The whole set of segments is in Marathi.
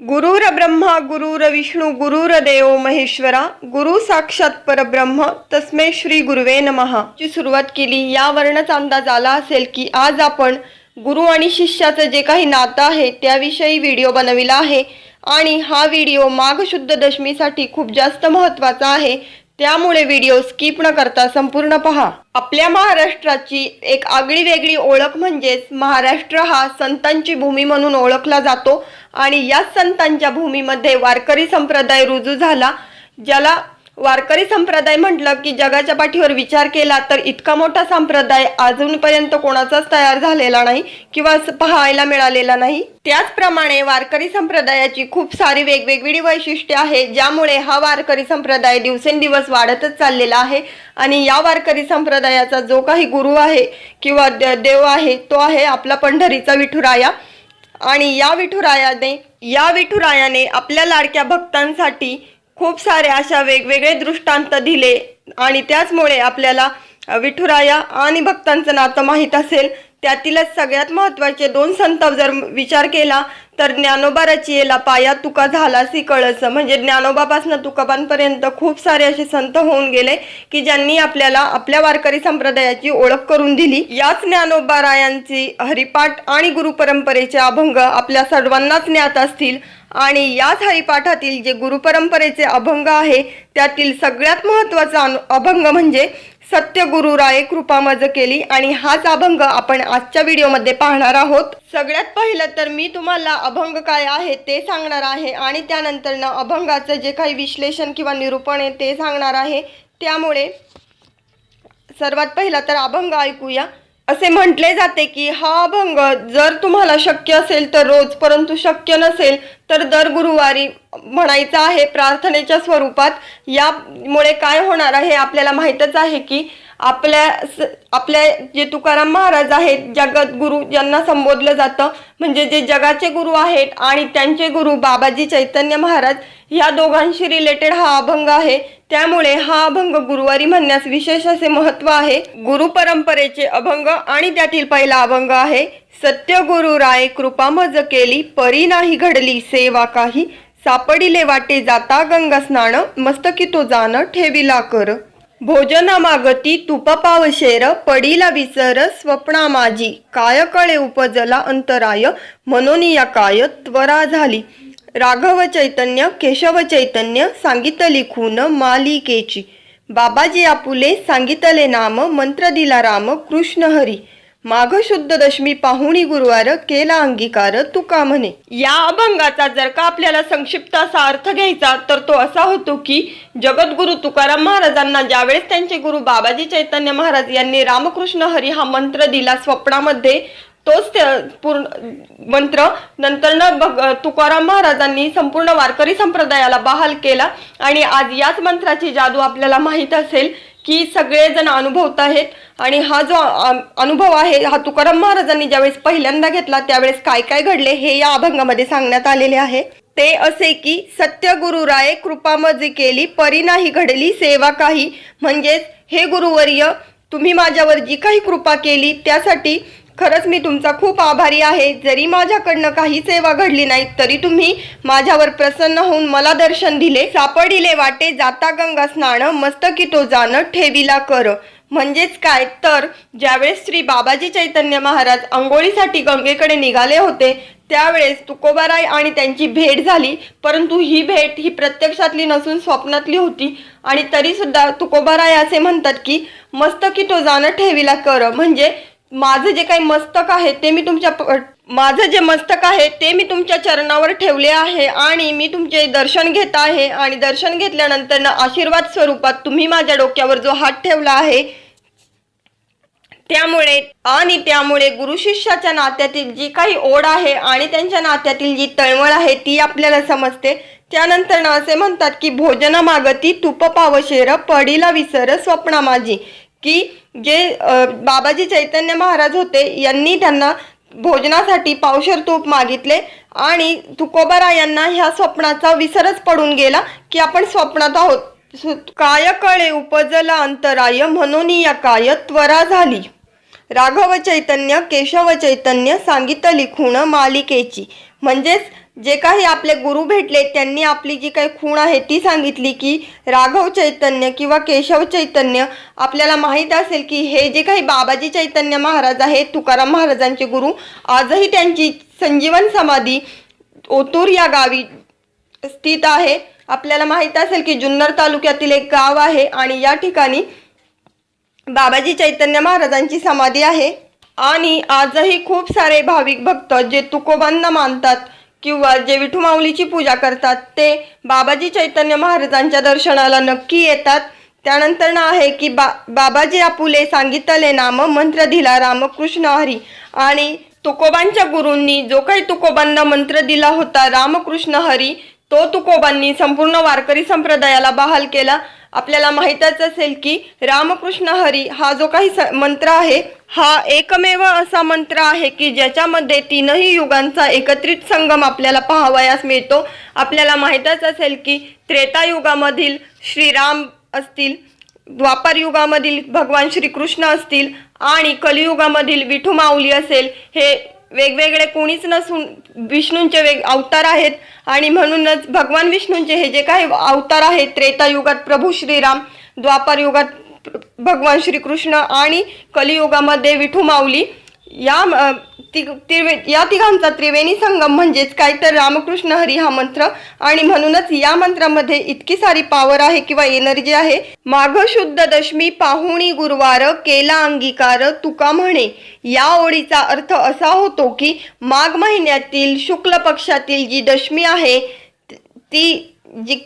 गुरुर ब्रह्मा गुरुर विष्णू गुरुर देव महेश्वरा गुरु साक्षात परब्रह्म तस्मै श्री गुरुवे नमहा ची सुरुवात केली. यावरूनच अंदाज आला असेल की आज आपण गुरु आणि शिष्याचं जे काही नातं आहे त्याविषयी व्हिडिओ बनविला आहे. आणि हा व्हिडिओ माघ शुद्ध दशमीसाठी खूप जास्त महत्त्वाचा आहे. त्यामुळे व्हिडिओ स्किप न करता संपूर्ण पहा. आपल्या महाराष्ट्राची एक आगळी वेगळी ओळख म्हणजेच महाराष्ट्र हा संतांची भूमी म्हणून ओळखला जातो. आणि याच संतांच्या भूमीमध्ये वारकरी संप्रदाय रुजू झाला ज्याला वारकरी संप्रदाय म्हटलं की जगाच्या पाठीवर विचार केला तर इतका मोठा संप्रदाय अजूनपर्यंत कोणाचाच तयार झालेला नाही किंवा पाहायला मिळालेला नाही. त्याचप्रमाणे वारकरी संप्रदायाची खूप सारी वेगवेगळी वैशिष्ट्ये आहे ज्यामुळे हा वारकरी संप्रदाय दिवसेंदिवस वाढतच चाललेला आहे आणि या वारकरी संप्रदायाचा जो काही गुरु आहे किंवा द- देव आहे तो आहे आपला पंढरीचा विठुराया. आणि या विठुरायाने या विठुरायाने आपल्या लाडक्या भक्तांसाठी खूप सारे अशा वेगवेगळे दृष्टांत दिले आणि त्याचमुळे आपल्याला विठुराया आणि भक्तांचं नातं माहीत असेल. त्यातीलच सगळ्यात महत्त्वाचे दोन संत जर विचार केला तर ज्ञानोबा रचियेला पाया तुका झालासी कळस. म्हणजे ज्ञानोबापासून तुकाबांपर्यंत खूप सारे असे संत होऊन गेले की ज्यांनी आपल्याला आपल्या वारकरी संप्रदायाची ओळख करून दिली. याच ज्ञानोबा रायांची हरिपाठ आणि गुरुपरंपरेचे अभंग आपल्या सर्वांनाच ज्ञात असतील. आणि याच हरिपाठातील जे गुरुपरंपरेचे अभंग आहे त्यातील सगळ्यात महत्त्वाचा अभंग म्हणजे सत्य गुरु राय कृपा मज केली आणि हाच अभंग आपण आजच्या व्हिडिओमध्ये पाहणार आहोत. सगळ्यात पहिलं तर मी तुम्हाला अभंग काय आहे ते सांगणार आहे आणि त्यानंतर ना अभंगाचं जे काही विश्लेषण किंवा निरूपण आहे ते सांगणार आहे. त्यामुळे सर्वात पहिला तर अभंग ऐकूया. असे म्हटले जाते की हा अभंग जर तुम्हाला शक्य असेल तर रोज परंतु शक्य नसेल तर दर गुरुवारी म्हणायचा आहे प्रार्थनेच्या स्वरूपात. यामुळे काय होणार आहे आपल्याला माहीतच आहे की आपल्या आपल्या जे तुकाराम महाराज आहेत जगत गुरु ज्यांना संबोधलं जातं. म्हणजे जे जगाचे गुरु आहेत आणि त्यांचे गुरु बाबाजी चैतन्य महाराज ह्या दोघांशी रिलेटेड हा अभंग आहे. त्यामुळे हा अभंग गुरुवारी म्हणण्यास विशेष असे महत्त्व आहे. गुरु परंपरेचे अभंग आणि त्यातील पहिला अभंग आहे सत्य गुरु राय कृपा मज केली परी नाही घडली सेवा काही सापडिले वाटे जाता गंगास्नान मस्तकी तो जाण ठेविला कर. भोजना मागती तुप पावशेर पडीला विसर स्वप्ना माझी काय कळे उपजला अंतराय मनोनिया काय त्वरा झाली. राघव चैतन्य केशव चैतन्य सांगितली खून मालिकेची. बाबाजी आपुले सांगितले नाम मंत्र दिला राम कृष्ण हरी. माघ शुद्ध दशमी पाहुणी गुरुवार केला अंगीकार तुका म्हणे. या अभंगाचा जर का आपल्याला संक्षिप्त असा अर्थ घ्यायचा तर तो असा होतो की जगद्गुरु तुकाराम महाराजांना ज्यावेळेस त्यांचे गुरु बाबाजी चैतन्य महाराज यांनी रामकृष्ण हरी हा मंत्र दिला स्वप्नामध्ये तोच पूर्ण मंत्र नंतर न बघ तुकाराम महाराजांनी संपूर्ण वारकरी संप्रदायाला बहाल केला. आणि आज याच मंत्राची जादू आपल्याला माहीत असेल की सगळेजण अनुभवत आहेत. आणि हा जो अनुभव आहे हा तुकाराम महाराजांनी ज्यावेळेस पहिल्यांदा घेतला त्यावेळेस काय काय घडले हे या अभंगामध्ये सांगण्यात आलेले आहे. ते असे की सत्य गुरु राय कृपा केली परी नाही घडली सेवा काही. म्हणजेच हे गुरुवर्य तुम्ही माझ्यावर जी काही कृपा केली त्यासाठी खरंच मी तुमचा खूप आभारी आहे. जरी माझ्याकडनं काही सेवा घडली नाही तरी तुम्ही माझ्यावर प्रसन्न होऊन मला दर्शन दिले सापडिले वाटे जाता गंगा स्नान मस्तकी तो जाण ठेवीला कर. म्हणजेच काय? तर ज्यावेळेस श्री बाबाजी चैतन्य महाराज आंघोळीसाठी गंगेकडे निघाले होते त्यावेळेस तुकोबाराय आणि त्यांची भेट झाली. परंतु ही भेट ही प्रत्यक्षातली नसून स्वप्नातली होती. आणि तरीसुद्धा तुकोबाराय असे म्हणतात की मस्तकी तो जाणं ठेवीला कर. म्हणजे माझं जे काही मस्तक आहे ते मी तुमच्या प- माझं जे मस्तक आहे ते मी तुमच्या चरणावर ठेवले आहे आणि मी तुमचे दर्शन घेत आहे आणि दर्शन घेतल्यानंतर ना आशीर्वाद स्वरूपात तुम्ही माझ्या डोक्यावर जो हात ठेवला आहे त्यामुळे आणि त्यामुळे गुरु शिष्याच्या नात्यातील जी काही ओढ आहे आणि त्यांच्या नात्यातील जी तळमळ आहे ती आपल्याला समजते. त्यानंतर असे म्हणतात की भोजना मागती तुप पावशेर पडीला विसर स्वप्ना माझी की जे बाबाजी चैतन्य महाराज होते यांनी त्यांना भोजनासाठी पावशर तूप मागितले आणि तुकोबारा यांना ह्या स्वप्नाचा विसरच पडून गेला की आपण स्वप्नात आहोत. काय कळे उपजला अंतराय म्हणून या काय त्वरा झाली. राघव चैतन्य केशव चैतन्य सांगितली खूण मालिकेची. म्हणजेच जे काही आपले गुरु भेटले त्यांनी आपली जी काही खूण आहे ती सांगितली की राघव चैतन्य किंवा केशव चैतन्य आपल्याला माहीत असेल की हे जे काही बाबाजी चैतन्य महाराज आहेत तुकाराम महाराजांचे गुरु आजही त्यांची संजीवन समाधी ओतूर या गावी स्थित आहे. आपल्याला माहीत असेल की जुन्नर तालुक्यातील एक गाव आहे आणि या ठिकाणी बाबाजी चैतन्य महाराजांची समाधी आहे. आणि आजही खूप सारे भाविक भक्त जे तुकोबांना मानतात किंवा जे विठू माऊलीची पूजा करतात ते बाबाजी चैतन्य महाराजांच्या दर्शनाला नक्की येतात. त्यानंतर ना आहे की बा बाबाजी आपुले सांगितले नाम मंत्र दिला रामकृष्ण हरी. आणि तुकोबांच्या गुरूंनी जो काही तुकोबांना मंत्र दिला होता रामकृष्ण हरी तो तुकोबांनी संपूर्ण वारकरी संप्रदायाला बहाल केला. आपल्याला माहीतच असेल की रामकृष्ण हरी हा जो काही स- मंत्र आहे हा एकमेव असा मंत्र आहे की ज्याच्यामध्ये तीनही युगांचा एकत्रित संगम आपल्याला पाहावयास मिळतो. आपल्याला माहीतच असेल की त्रेतायुगामधील श्रीराम असतील द्वापर युगामधील भगवान श्रीकृष्ण असतील आणि कलियुगामधील विठू माऊली असेल हे वेगवेगळे कोणीच नसून विष्णूंचे वेग अवतार आहेत. आणि म्हणूनच भगवान विष्णूंचे हे जे काही अवतार आहेत त्रेतायुगात प्रभू श्रीराम द्वापार युगात भगवान श्रीकृष्ण आणि कलियुगामध्ये विठू माऊली या अ, ति त्रिवे या तिघांचा त्रिवेणी संगम म्हणजेच काय? तर रामकृष्ण हरी हा मंत्र. आणि म्हणूनच या मंत्रामध्ये इतकी सारी पावर आहे किंवा एनर्जी आहे. माघ शुद्ध दशमी पाहुणी गुरुवार केला अंगीकार तुका म्हणे. या ओळीचा अर्थ असा होतो की माघ महिन्यातील शुक्ल पक्षातील जी दशमी आहे ती जी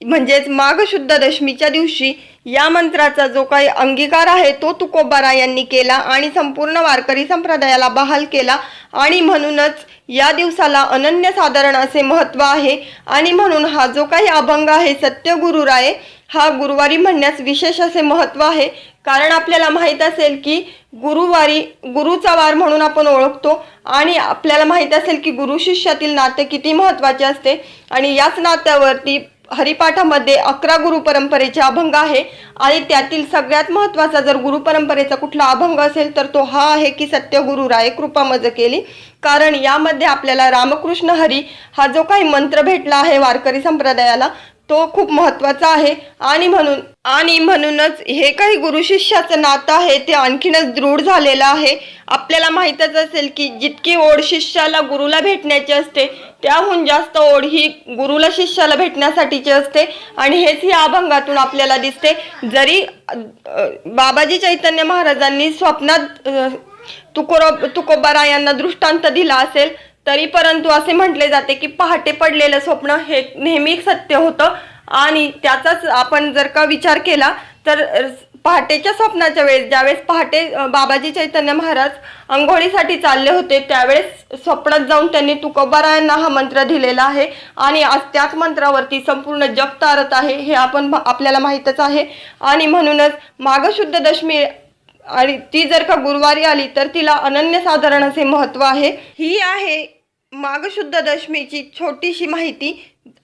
म्हणजेच माघ शुद्ध दशमीच्या दिवशी या मंत्राचा जो काही अंगीकार आहे तो तुकोबारा यांनी केला आणि संपूर्ण वारकरी संप्रदायाला बहाल केला. आणि म्हणूनच या दिवसाला अनन्यसाधारण असे महत्त्व आहे. आणि म्हणून हा जो काही अभंग आहे सत्यगुरुराय हा गुरुवारी म्हणण्यास विशेष असे महत्त्व आहे. कारण आपल्याला माहीत असेल की गुरुवारी गुरुचा वार म्हणून आपण ओळखतो. आणि आपल्याला माहीत असेल की गुरु शिष्यातील नाते किती महत्त्वाचे असते. आणि याच नात्यावरती हरिपाठामध्ये अकरा गुरु परंपरेचे अभंग आहे. आणि त्यातील सगळ्यात महत्त्वाचा जर गुरु परंपरेचा कुठला अभंग असेल तर तो हा आहे की सत्यगुरु राय कृपा मज केली कारण यामध्ये आपल्याला रामकृष्ण हरी हा जो काही मंत्र भेटला आहे वारकरी संप्रदायाला तो खूप महत्त्वाचा आहे. आणि म्हणून आणि म्हणूनच हे काही गुरु शिष्याचं नातं आहे ते आणखीनच दृढ झालेलं आहे. आपल्याला माहीतच असेल की जितकी ओढ शिष्याला गुरुला भेटण्याची असते त्याहून जास्त ओढ ही गुरुला शिष्याला भेटण्यासाठीची असते. आणि हेच या अभंगातून आपल्याला दिसते. जरी बाबाजी चैतन्य महाराजांनी स्वप्नात तुकोरो तुकोबारा यांना दृष्टांत दिला असेल तरी परंतु असे म्हटले जाते की पहाटे पडलेलं स्वप्न हे नेहमी सत्य होतं. आणि त्याचाच आपण जर का विचार केला तर पहाटेच्या स्वप्नाच्या वेळेस ज्यावेळेस पहाटे बाबाजी चैतन्य महाराज अंघोळीसाठी चालले होते त्यावेळेस स्वप्नात जाऊन त्यांनी तुकोबारायांना हा मंत्र दिलेला आहे. आणि आज त्याच मंत्रावरती संपूर्ण जग तारत आहे हे आपण आपल्याला माहीतच आहे. आणि म्हणूनच माघशुद्ध दशमी आणि ती जर का गुरुवारी आली तर तिला अनन्यसाधारण असे महत्त्व आहे. ही आहे माघशुद्ध दशमीची छोटीशी माहिती.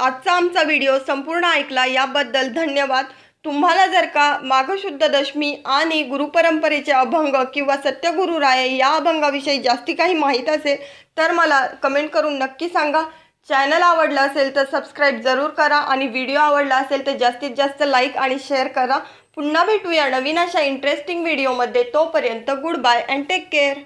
आजचा आमचा व्हिडिओ संपूर्ण ऐकला याबद्दल धन्यवाद. तुम्हाला जर का माघशुद्ध दशमी आणि गुरुपरंपरेचे अभंग किंवा सत्यगुरु राय या अभंगाविषयी जास्ती काही माहीत असेल तर मला कमेंट करून नक्की सांगा. चॅनल आवडलं असेल तर सबस्क्राईब जरूर करा आणि व्हिडिओ आवडला असेल तर जास्तीत जास्त लाईक आणि शेअर करा. पुन्हा भेटूया नवीन अशा इंटरेस्टिंग व्हिडिओमध्ये तोपर्यंत good bye and take care